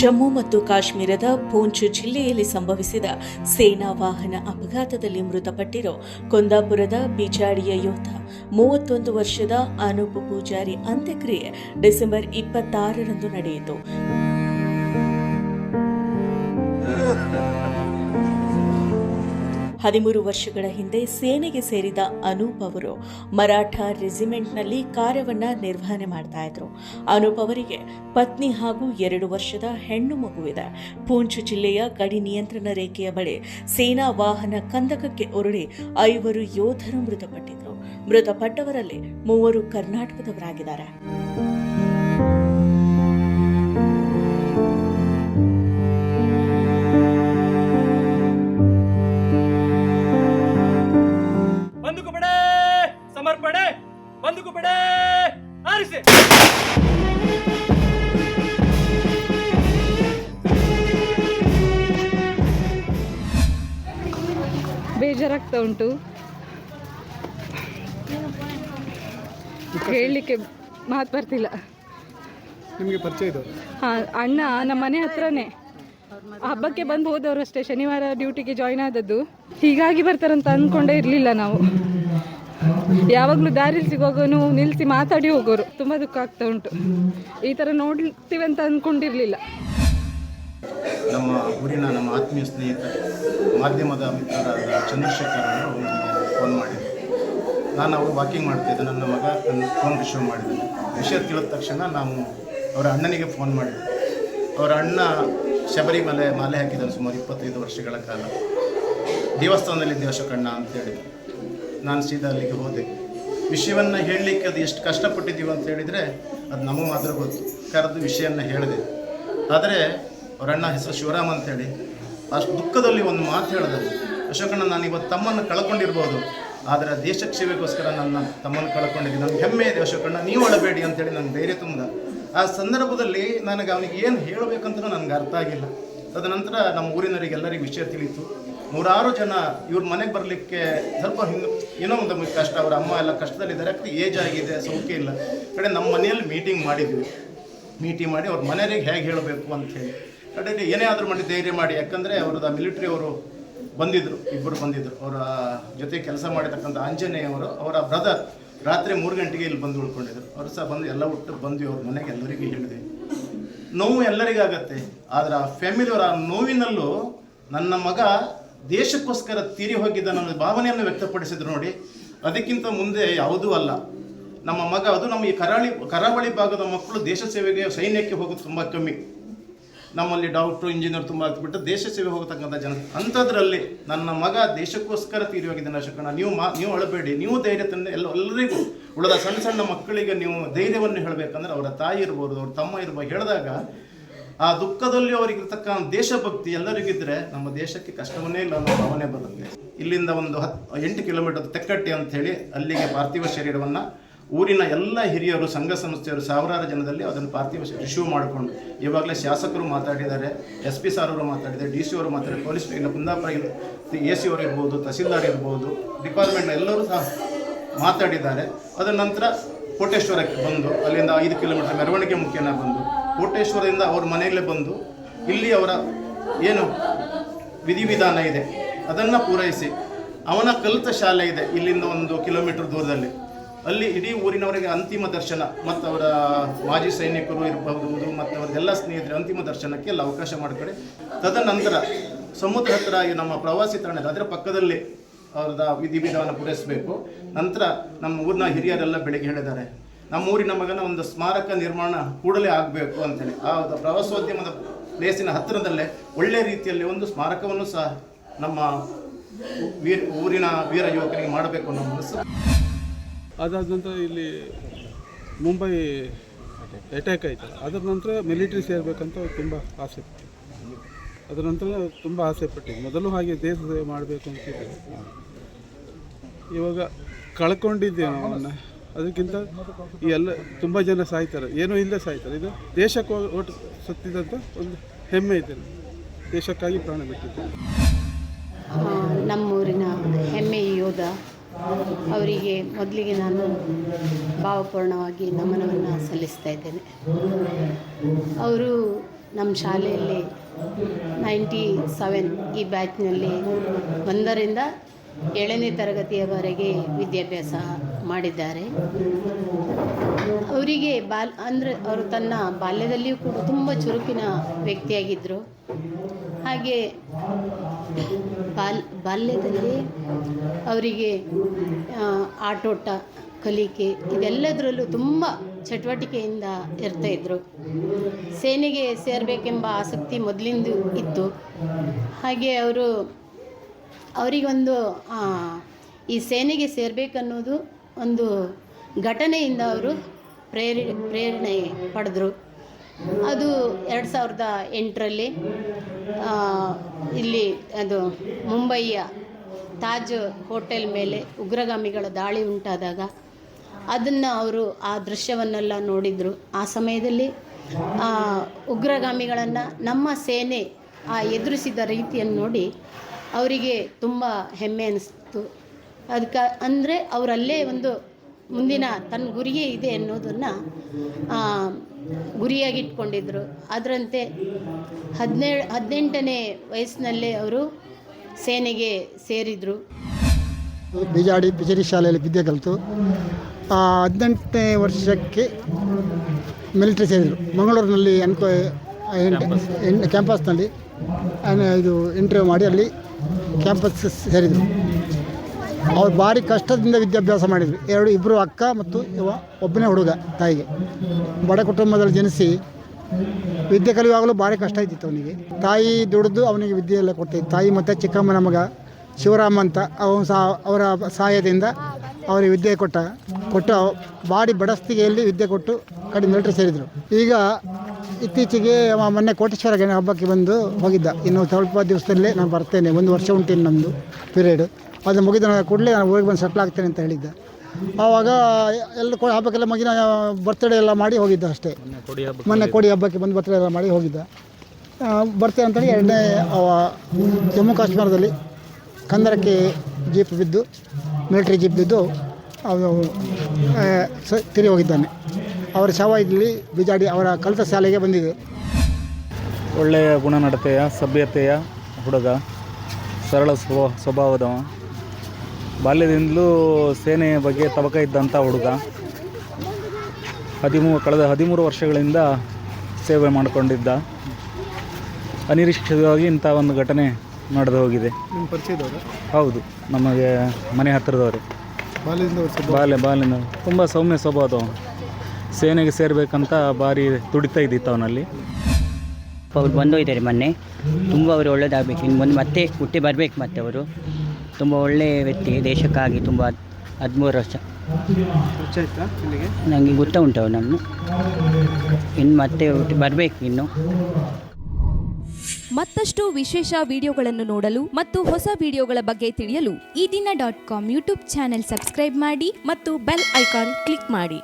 ಜಮ್ಮು ಮತ್ತು ಕಾಶ್ಮೀರದ ಪೂಂಚ್ ಜಿಲ್ಲೆಯಲ್ಲಿ ಸಂಭವಿಸಿದ ಸೇನಾ ವಾಹನ ಅಪಘಾತದಲ್ಲಿ ಮೃತಪಟ್ಟಿರೋ ಕುಂದಾಪುರದ ಬಿಜಾಡಿಯ ಯೋಧ, ಮೂವತ್ತೊಂದು ವರ್ಷದ ಅನೂಪ್ ಪೂಜಾರಿ ಅಂತ್ಯಕ್ರಿಯೆ ಡಿಸೆಂಬರ್ ಇಪ್ಪತ್ತಾರರಂದು ನಡೆಯಿತು. ಹದಿಮೂರು ವರ್ಷಗಳ ಹಿಂದೆ ಸೇನೆಗೆ ಸೇರಿದ ಅನೂಪ್ ಅವರು ಮರಾಠ ರೆಜಿಮೆಂಟ್ನಲ್ಲಿ ಕಾರ್ಯವನ್ನ ನಿರ್ವಹಣೆ ಮಾಡ್ತಾ ಇದ್ರು. ಅನೂಪ್ ಅವರಿಗೆ ಪತ್ನಿ ಹಾಗೂ ಎರಡು ವರ್ಷದ ಹೆಣ್ಣು ಮಗುವಿದೆ. ಪೂಂಚ್ ಜಿಲ್ಲೆಯ ಗಡಿ ನಿಯಂತ್ರಣ ರೇಖೆಯ ಬಳಿ ಸೇನಾ ವಾಹನ ಕಂದಕಕ್ಕೆ ಉರುಳಿ ಐವರು ಯೋಧರು ಮೃತಪಟ್ಟಿದ್ರು. ಮೃತಪಟ್ಟವರಲ್ಲಿ ಮೂವರು ಕರ್ನಾಟಕದವರಾಗಿದ್ದಾರೆ. ಬೇಜಾರಾಗ್ತಾ ಉಂಟು. ಹೇಳಲಿಕ್ಕೆ ಮಾತು ಬರ್ತಿಲ್ಲ. ನಿಮಗೆ ಪರಿಚಯ ಇದೆ ಹಾಂ ಅಣ್ಣ ನಮ್ಮ ಮನೆ ಹತ್ರನೇ. ಹಬ್ಬಕ್ಕೆ ಬಂದು ಹೋದವರು ಅಷ್ಟೇ ಶನಿವಾರ ಡ್ಯೂಟಿಗೆ ಜಾಯ್ನ್ ಆದದ್ದು. ಹೀಗಾಗಿ ಬರ್ತಾರಂತ ಅಂದ್ಕೊಂಡೇ ಇರಲಿಲ್ಲ ನಾವು. ಯಾವಾಗಲೂ ದಾರಿಲಿ ಸಿಗೋಗೋನು ನಿಲ್ಲಿಸಿ ಮಾತಾಡಿ ಹೋಗೋರು. ತುಂಬ ದುಃಖ ಆಗ್ತಾ ಉಂಟು. ಈ ಥರ ನೋಡ್ತೀವಿ ಅಂತ ಅಂದ್ಕೊಂಡಿರಲಿಲ್ಲ ನಮ್ಮ ಊರಿನ ನಮ್ಮ ಆತ್ಮೀಯ ಸ್ನೇಹಿತ, ಮಾಧ್ಯಮದ ಮಿತ್ರರಾದ ಚಂದ್ರಶೇಖರ್ ಅವರು ಫೋನ್ ಮಾಡಿದರು. ನಾನು ಅವರು ವಾಕಿಂಗ್ ಮಾಡ್ತಿದ್ದೆ. ನನ್ನ ಮಗ ನನ್ನ ಫೋನ್ ರಿಸೀವ್ ಮಾಡಿದ್ದಾನೆ ವಿಷಯ ತಿಳಿದ ತಕ್ಷಣ ನಾವು ಅವರ ಅಣ್ಣನಿಗೆ ಫೋನ್ ಮಾಡಿದ್ದೆ ಅವರ ಅಣ್ಣ ಶಬರಿಮಲೆ ಮಾಲೆ ಹಾಕಿದ್ದಾನೆ ಸುಮಾರು ಇಪ್ಪತ್ತೈದು ವರ್ಷಗಳ ಕಾಲ. ದೇವಸ್ಥಾನದಲ್ಲಿ ದೇವಶಕಣ್ಣ ಅಂತೇಳಿ ನಾನು ಸೀದಾ ಅಲ್ಲಿಗೆ ಹೋದೆ. ವಿಷಯವನ್ನು ಹೇಳಲಿಕ್ಕೆ ಅದು ಎಷ್ಟು ಕಷ್ಟಪಟ್ಟಿದ್ದೀವಿ ಅಂತ ಹೇಳಿದರೆ ಅದು ನಮಗೆ ಮಾತ್ರ ಗೊತ್ತು. ಕರೆದು ವಿಷಯನ ಹೇಳಿದೆ. ಆದರೆ ಅವರ ಅಣ್ಣ ಹೆಸರು ಶಿವರಾಮ್ ಅಂತೇಳಿ. ಅಷ್ಟು ದುಃಖದಲ್ಲಿ ಒಂದು ಮಾತು ಹೇಳಿದೆ ಅಶೋಕಣ್ಣ ನಾನು ಇವತ್ತು ತಮ್ಮನ್ನು ಕಳ್ಕೊಂಡಿರ್ಬೋದು. ಆದರೆ ದೇಶಕ್ಕೆ ಸೇವೆಗೋಸ್ಕರ ನನ್ನ ತಮ್ಮನ್ನು ಕಳ್ಕೊಂಡಿದ್ದೀನಿ. ನನಗೆ ಹೆಮ್ಮೆ ಇದೆ ಅಶೋಕಣ್ಣ ನೀವು ಅಳಬೇಡಿ ಅಂತೇಳಿ ನನ್ನ ಧೈರ್ಯ ತುಂಬ ಆ ಸಂದರ್ಭದಲ್ಲಿ ನನಗೆ ಅವನಿಗೆ ಏನು ಹೇಳಬೇಕಂತ ನನಗೆ ಅರ್ಥ ಆಗಿಲ್ಲ. ತದನಂತರ ನಮ್ಮ ಊರಿನವರಿಗೆ ಎಲ್ಲರಿಗೂ ವಿಷಯ ತಿಳಿಯಿತು. ನೂರಾರು ಜನ ಇವ್ರ ಮನೆಗೆ ಬರಲಿಕ್ಕೆ ಸ್ವಲ್ಪ ಹಿಂದೆ, ಏನೋ ಒಂದು ಕಷ್ಟ, ಅವರ ಅಮ್ಮ ಎಲ್ಲ ಕಷ್ಟದಲ್ಲಿದ್ದಾರೆ. ಯಾಕಂದರೆ ಏಜ್ ಆಗಿದೆ, ಸೌಖ್ಯ ಇಲ್ಲ. ಕಡೆ ನಮ್ಮ ಮನೆಯಲ್ಲಿ ಮೀಟಿಂಗ್ ಮಾಡಿದ್ವಿ. ಮೀಟಿಂಗ್ ಮಾಡಿ ಅವ್ರ ಮನೆಯವರಿಗೆ ಹೇಗೆ ಹೇಳಬೇಕು ಅಂಥೇಳಿ ಕಡೆಯಲ್ಲಿ ಏನೇ ಆದರೂ ಮಾಡಿ ಧೈರ್ಯ ಮಾಡಿ, ಯಾಕಂದರೆ ಅವ್ರದ್ದು ಮಿಲಿಟ್ರಿ ಅವರು ಬಂದಿದ್ದರು ಇಬ್ಬರು ಬಂದಿದ್ದರು ಅವರ ಜೊತೆ ಕೆಲಸ ಮಾಡಿರ್ತಕ್ಕಂಥ ಆಂಜನೇಯ ಅವರು ಬ್ರದರ್ ರಾತ್ರಿ ಮೂರು ಗಂಟೆಗೆ ಇಲ್ಲಿ ಬಂದು ಉಳ್ಕೊಂಡಿದ್ರು. ಅವರು ಸಹ ಬಂದು ಎಲ್ಲ ಒಟ್ಟು ಬಂದ್ವಿ ಅವ್ರ ಮನೆಗೆ ಎಲ್ಲರಿಗೂ ಹೇಳಿದೆ. ನೋವು ಎಲ್ಲರಿಗಾಗತ್ತೆ, ಆದರೆ ಆ ಫ್ಯಾಮಿಲಿಯವರ ಆ ನೋವಿನಲ್ಲೂ ನನ್ನ ಮಗ ದೇಶಕ್ಕೋಸ್ಕರ ತೀರಿ ಹೋಗಿದ್ದ ನನ್ನ ಭಾವನೆಯನ್ನು ವ್ಯಕ್ತಪಡಿಸಿದ್ರು ನೋಡಿ. ಅದಕ್ಕಿಂತ ಮುಂದೆ ಯಾವುದೂ ಅಲ್ಲ. ನಮ್ಮ ಮಗ, ಅದು ನಮ್ಮ ಈ ಕರಾವಳಿ ಕರಾವಳಿ ಭಾಗದ ಮಕ್ಕಳು ದೇಶ ಸೇವೆಗೆ ಸೈನ್ಯಕ್ಕೆ ಹೋಗೋದು ತುಂಬ ಕಮ್ಮಿ. ನಮ್ಮಲ್ಲಿ ಡಾಕ್ಟ್ರು ಇಂಜಿನಿಯರ್ ತುಂಬ ಆಗ್ಬಿಟ್ಟು ದೇಶ ಸೇವೆ ಹೋಗತಕ್ಕಂಥ ಜನ. ಅಂಥದ್ರಲ್ಲಿ ನನ್ನ ಮಗ ದೇಶಕ್ಕೋಸ್ಕರ ತೀರಿ ಹೋಗಿದ್ದಾನೆ ನೀವು ಮಾ, ನೀವು ಅಳಬೇಡಿ, ನೀವು ಧೈರ್ಯ ತಂದೆ ಎಲ್ಲ, ಎಲ್ಲರಿಗೂ ಉಳಿದ ಸಣ್ಣ ಸಣ್ಣ ಮಕ್ಕಳಿಗೆ ನೀವು ಧೈರ್ಯವನ್ನು ಹೇಳಬೇಕಂದ್ರೆ ಅವರ ತಾಯಿ ಇರ್ಬೋದು, ಅವ್ರ ತಮ್ಮ ಇರ್ಬೋದು, ಹೇಳಿದಾಗ ಆ ದುಃಖದಲ್ಲಿ ಅವರಿಗಿರ್ತಕ್ಕ ದೇಶಭಕ್ತಿ ಎಲ್ಲರಿಗಿದ್ರೆ ನಮ್ಮ ದೇಶಕ್ಕೆ ಕಷ್ಟವನ್ನೇ ಇಲ್ಲ ಅನ್ನೋ ಭಾವನೆ ಬರುತ್ತೆ. ಇಲ್ಲಿಂದ ಒಂದು ಹತ್ತು ಎಂಟು ಕಿಲೋಮೀಟರ್ ತೆಕ್ಕಟ್ಟಿ ಅಂತ ಹೇಳಿ ಅಲ್ಲಿಗೆ ಪಾರ್ಥಿವ ಶರೀರವನ್ನು ಊರಿನ ಎಲ್ಲ ಹಿರಿಯರು, ಸಂಘ ಸಂಸ್ಥೆಯರು ಸಾವಿರಾರು ಜನದಲ್ಲಿ ಅದನ್ನು ಪಾರ್ಥಿವ ಇಶ್ಯೂ ಮಾಡಿಕೊಂಡು ಇವಾಗಲೇ ಶಾಸಕರು ಮಾತಾಡಿದ್ದಾರೆ, ಎಸ್ ಪಿ ಸಾರ್ ಅವರು ಮಾತಾಡಿದ್ದಾರೆ, ಡಿ ಸಿ ಅವರು ಮಾತಾಡಿದ್ದಾರೆ, ಪೊಲೀಸ್ ಇಲ್ಲ ಕುಂದಾಪುರ ಎ ಸಿ ಅವರು ಇರ್ಬೋದು, ತಹಸೀಲ್ದಾರ್ ಇರ್ಬೋದು, ಡಿಪಾರ್ಟ್ಮೆಂಟ್ನ ಎಲ್ಲರೂ ಸಹ ಮಾತಾಡಿದ್ದಾರೆ. ಅದರ ನಂತರ ಕೋಟೇಶ್ವರಕ್ಕೆ ಬಂದು, ಅಲ್ಲಿಂದ ಐದು ಕಿಲೋಮೀಟರ್ ಮೆರವಣಿಗೆ ಮುಖ್ಯನ ಬಂದು, ಕೋಟೇಶ್ವರದಿಂದ ಅವ್ರ ಮನೆಯಲ್ಲೇ ಬಂದು, ಇಲ್ಲಿ ಅವರ ಏನು ವಿಧಿವಿಧಾನ ಇದೆ, ಅದನ್ನು ಪೂರೈಸಿ, ಅವನ ಕಲಿತ ಶಾಲೆ ಇದೆ, ಇಲ್ಲಿಂದ ಒಂದು ಕಿಲೋಮೀಟರ್ ದೂರದಲ್ಲಿ. ಅಲ್ಲಿ ಇಡೀ ಊರಿನವರಿಗೆ ಅಂತಿಮ ದರ್ಶನ, ಮತ್ತು ಅವರ ಮಾಜಿ ಸೈನಿಕರು ಇರಬಹುದು, ಮತ್ತು ಅವರಿಗೆಲ್ಲ ಸ್ನೇಹಿತರು ಅಂತಿಮ ದರ್ಶನಕ್ಕೆ ಎಲ್ಲ ಅವಕಾಶ ಮಾಡಿಕೊಡಿ ತದನಂತರ ಸಮುದ್ರ ಹತ್ತಿರ ನಮ್ಮ ಪ್ರವಾಸಿ ತಾಣ ಅದರ ಪಕ್ಕದಲ್ಲಿ ಅವ್ರದ ವಿಧಿವಿಧಾನ ಪೂರೈಸಬೇಕು. ನಂತರ ನಮ್ಮ ಊರಿನ ಹಿರಿಯರೆಲ್ಲ ಬೆಳಿಗ್ಗೆ ಹೇಳಿದ್ದಾರೆ, ನಮ್ಮ ಊರಿನ ಮಗನ ಒಂದು ಸ್ಮಾರಕ ನಿರ್ಮಾಣ ಕೂಡಲೇ ಆಗಬೇಕು ಅಂತೇಳಿ. ಆ ಪ್ರವಾಸೋದ್ಯಮದ ಪ್ಲೇಸಿನ ಹತ್ತಿರದಲ್ಲೇ ಒಳ್ಳೆ ರೀತಿಯಲ್ಲಿ ಒಂದು ಸ್ಮಾರಕವನ್ನು ಸಹ ನಮ್ಮ ವೀರ, ಊರಿನ ವೀರ ಯುವಕರಿಗೆ ಮಾಡಬೇಕು ಅನ್ನೋ ಮನಸ್ಸು. ಅದಾದ ನಂತರ ಇಲ್ಲಿ ಮುಂಬೈ ಅಟ್ಯಾಕ್ ಆಯಿತು. ಅದರ ನಂತರ ಮಿಲಿಟ್ರಿ ಸೇರಬೇಕಂತ ತುಂಬ ಆಸೆ ಪಟ್ಟಿದ್ದೆ ಅದರ ನಂತರ ತುಂಬ ಆಸೆ ಪಟ್ಟಿದ್ದೆ ಮೊದಲು ಹಾಗೆ ದೇಶ ಸೇವೆ ಮಾಡಬೇಕು ಅಂತಿದ್ದೆ ಇವಾಗ ಕಳ್ಕೊಂಡಿದ್ದೆ ಅವನ್ನ. ಅದಕ್ಕಿಂತ ಈ ಎಲ್ಲ ತುಂಬ ಜನ ಸಾಯ್ತಾರೆ. ಏನೂ ಇಲ್ಲದೆ ಸಾಯ್ತಾರೆ. ಇದು ದೇಶಕ್ಕೆ ಒಟ್ಟು ಸತ್ತಿದಂಥ ಒಂದು ಹೆಮ್ಮೆ ಇದೆ ದೇಶಕ್ಕಾಗಿ ಪ್ರಾಣ ಬಿಟ್ಟಿದ್ದೆ ನಮ್ಮೂರಿನ ಹೆಮ್ಮೆ ಯೋಧ ಅವರಿಗೆ ಮೊದಲಿಗೆ ನಾನು ಭಾವಪೂರ್ಣವಾಗಿ ನಮನವನ್ನು ಸಲ್ಲಿಸ್ತಾ ಇದ್ದೇನೆ. ಅವರು ನಮ್ಮ ಶಾಲೆಯಲ್ಲಿ ನೈಂಟಿ ಸೆವೆನ್ ಈ ಬ್ಯಾಚ್ನಲ್ಲಿ ಒಂದರಿಂದ ಏಳನೇ ತರಗತಿಯವರೆಗೆ ವಿದ್ಯಾಭ್ಯಾಸ ಮಾಡಿದ್ದಾರೆ. ಅವರಿಗೆ ಬಾಲ್ ಅಂದರೆ ಅವರು ತನ್ನ ಬಾಲ್ಯದಲ್ಲಿಯೂ ಕೂಡ ತುಂಬ ಚುರುಕಿನ ವ್ಯಕ್ತಿಯಾಗಿದ್ದರು ಹಾಗೆ ಬಾಲ್ ಬಾಲ್ಯದಲ್ಲಿ ಅವರಿಗೆ ಆಟೋಟ, ಕಲಿಕೆ ಇದೆಲ್ಲದರಲ್ಲೂ ತುಂಬ ಚಟುವಟಿಕೆಯಿಂದ ಇರ್ತಾಯಿದ್ರು ಸೇನೆಗೆ ಸೇರಬೇಕೆಂಬ ಆಸಕ್ತಿ ಮೊದಲಿಂದ ಇತ್ತು. ಹಾಗೆ ಅವರು ಅವರಿಗೊಂದು ಈ ಸೇನೆಗೆ ಸೇರಬೇಕನ್ನೋದು ಒಂದು ಘಟನೆಯಿಂದ ಅವರು ಪ್ರೇರಿ, ಪ್ರೇರಣೆ ಪಡೆದರು. ಅದು ಎರಡು ಸಾವಿರದ ಎಂಟರಲ್ಲಿ ಇಲ್ಲಿ ಅದು ಮುಂಬಯಿಯ ತಾಜ್ ಹೋಟೆಲ್ ಮೇಲೆ ಉಗ್ರಗಾಮಿಗಳ ದಾಳಿ ಉಂಟಾದಾಗ ಅದನ್ನು ಅವರು ಆ ದೃಶ್ಯವನ್ನೆಲ್ಲ ನೋಡಿದರು. ಆ ಸಮಯದಲ್ಲಿ ಉಗ್ರಗಾಮಿಗಳನ್ನು ನಮ್ಮ ಸೇನೆ, ಆ, ಎದುರಿಸಿದ ರೀತಿಯನ್ನು ನೋಡಿ ಅವರಿಗೆ ತುಂಬ ಹೆಮ್ಮೆ ಅನಿಸ್ತು. ಅದಕ್ಕೆ ಅಂದರೆ ಅವರಲ್ಲೇ ಒಂದು ಮುಂದಿನ ತನ್ನ ಗುರಿಯೇ ಇದೆ ಅನ್ನೋದನ್ನು ಗುರಿಯಾಗಿಟ್ಕೊಂಡಿದ್ರು. ಅದರಂತೆ ಹದಿನೇಳು ಹದಿನೆಂಟನೇ ವಯಸ್ಸಿನಲ್ಲೇ ಅವರು ಸೇನೆಗೆ ಸೇರಿದರು. ಬಿಜಾಡಿ ಬಿಜರಿ ಶಾಲೆಯಲ್ಲಿ ವಿದ್ಯೆ ಕಲಿತು ಆ, ಹದಿನೆಂಟನೇ ವರ್ಷಕ್ಕೆ ಮಿಲಿಟ್ರಿ ಸೇರಿದರು. ಮಂಗಳೂರಿನಲ್ಲಿ ಅನ್ಕೋ ಎಂಟು ಕ್ಯಾಂಪಸ್ನಲ್ಲಿ ಇದು ಇಂಟರ್ವ್ಯೂ ಮಾಡಿ ಅಲ್ಲಿ ಕ್ಯಾಂಪಸ್ ಸೇರಿದರು. ಅವ್ರು ಭಾರಿ ಕಷ್ಟದಿಂದ ವಿದ್ಯಾಭ್ಯಾಸ ಮಾಡಿದ್ವಿ ಎರಡು ಇಬ್ಬರು ಅಕ್ಕ ಮತ್ತು ಇವ ಒಬ್ಬನೇ ಹುಡುಗ ತಾಯಿಗೆ. ಬಡ ಕುಟುಂಬದಲ್ಲಿ ಜನಿಸಿ ವಿದ್ಯೆ ಕಲಿಯುವಾಗಲೂ ಭಾರಿ ಕಷ್ಟ ಇದ್ದಿತ್ತು ಅವನಿಗೆ. ತಾಯಿ ದುಡಿದು ಅವನಿಗೆ ವಿದ್ಯೆ ಎಲ್ಲ ತಾಯಿ ಮತ್ತು ಚಿಕ್ಕಮ್ಮನ ಮಗ ಶಿವರಾಮ ಅಂತ ಅವನು ಸಹ ಅವರ ಸಹಾಯದಿಂದ ಅವರಿಗೆ ವಿದ್ಯೆ ಕೊಟ್ಟ, ಕೊಟ್ಟು ಬಾಡಿ ಬಡಸ್ತಿಗೆಯಲ್ಲಿ ವಿದ್ಯೆ ಕೊಟ್ಟು ಕಡೆ ಮಿಲಿಟ್ರಿ ಸೇರಿದರು. ಈಗ ಇತ್ತೀಚೆಗೆ ಮೊನ್ನೆ ಕೋಟೇಶ್ವರ ಗಣ ಹಬ್ಬಕ್ಕೆ ಬಂದು ಹೋಗಿದ್ದ. ಇನ್ನು ಸ್ವಲ್ಪ ದಿವಸದಲ್ಲೇ ನಾನು ಬರ್ತೇನೆ. ಒಂದು ವರ್ಷ ಉಂಟು ನಮ್ಮದು ಪೀರಿಯಡ್ ಅದು ಮುಗಿದ ಕೂಡಲೇ ನಾನು ಹೋಗಿ ಬಂದು ಸೆಟ್ಲ್ ಆಗ್ತೇನೆ ಅಂತ ಹೇಳಿದ್ದ. ಆವಾಗ ಎಲ್ಲ ಕೊ- ಹಬ್ಬಕ್ಕೆಲ್ಲ ಮಗಿನ ಬರ್ತ್ಡೇ ಎಲ್ಲ ಮಾಡಿ ಹೋಗಿದ್ದ ಅಷ್ಟೇ. ಮೊನ್ನೆ ಕೋಡಿ ಹಬ್ಬಕ್ಕೆ ಬಂದು ಬರ್ತಡೇ ಎಲ್ಲ ಮಾಡಿ ಹೋಗಿದ್ದ. ಬರ್ತೇನೆ ಅಂತೇಳಿ ಎರಡನೇ ಜಮ್ಮು ಕಾಶ್ಮೀರದಲ್ಲಿ ಕಂದರಕ್ಕೆ ಜೀಪ್ ಬಿದ್ದು ಮಿಲಿಟ್ರಿ ಜೀಪ್ ಬಿದ್ದು ಅವನು ತಿರಿ ಹೋಗಿದ್ದಾನೆ. ಅವರ ಶವ ಇಲ್ಲಿ ಬಿಜಾಡಿ ಅವರ ಕಲಿತ ಶಾಲೆಗೆ ಬಂದಿದೆ. ಒಳ್ಳೆಯ ಗುಣನಡತೆಯ ಸಭ್ಯತೆಯ ಹುಡುಗ, ಸರಳ ಸ್ವಭಾವ ಸ್ವಭಾವದವ. ಬಾಲ್ಯದಿಂದಲೂ ಸೇನೆಯ ಬಗ್ಗೆ ತವಕ ಇದ್ದಂಥ ಹುಡುಗ. ಹದಿಮೂರು ಕಳೆದ ಹದಿಮೂರು ವರ್ಷಗಳಿಂದ ಸೇವೆ ಮಾಡಿಕೊಂಡಿದ್ದ. ಅನಿರೀಕ್ಷಿತವಾಗಿ ಇಂಥ ಒಂದು ಘಟನೆ ನಡೆದು ಹೋಗಿದೆ. ನಿಮ್ಮ ಪರಿಚಯದವರು? ಹೌದು ನಮಗೆ ಮನೆ ಹತ್ತಿರದವರು. ಬಾಲ್ಯ ಬಾಲ್ಯದಿಂದ. ತುಂಬ ಸೌಮ್ಯ ಸ್ವಭಾವದ ಸೇನೆಗೆ ಸೇರಬೇಕಂತ ಭಾರಿ ತುಡಿತಾ ಇದ್ದಿತ್ತು ಅವನಲ್ಲಿ. ಅವ್ರು ಬಂದೋಗಿದ್ದಾರೆ ಮೊನ್ನೆ. ತುಂಬ ಅವರು ಒಳ್ಳೇದಾಗಬೇಕು. ಇನ್ನು ಮುಂದೆ ಮತ್ತೆ ಹುಟ್ಟಿ ಬರಬೇಕು ಮತ್ತೆ ಅವರು. ತುಂಬ ಒಳ್ಳೆಯ ವ್ಯಕ್ತಿ ದೇಶಕ್ಕಾಗಿ ತುಂಬ ಹದಿಮೂರು ವರ್ಷ. ನನಗೆ ಗೊತ್ತ ಉಂಟು ಅವನನ್ನು ನಾನು ಇನ್ನು ಮತ್ತೆ ಬರಬೇಕು ಇನ್ನು. ಮತ್ತಷ್ಟು ವಿಶೇಷ ವಿಡಿಯೋಗಳನ್ನು ನೋಡಲು ಮತ್ತು ಹೊಸ ವಿಡಿಯೋಗಳ ಬಗ್ಗೆ ತಿಳಿಯಲು ಈ ದಿನ dot com YouTube channel subscribe ಮಾಡಿ ಮತ್ತು ಬೆಲ್ ಐಕಾನ್ ಕ್ಲಿಕ್ ಮಾಡಿ.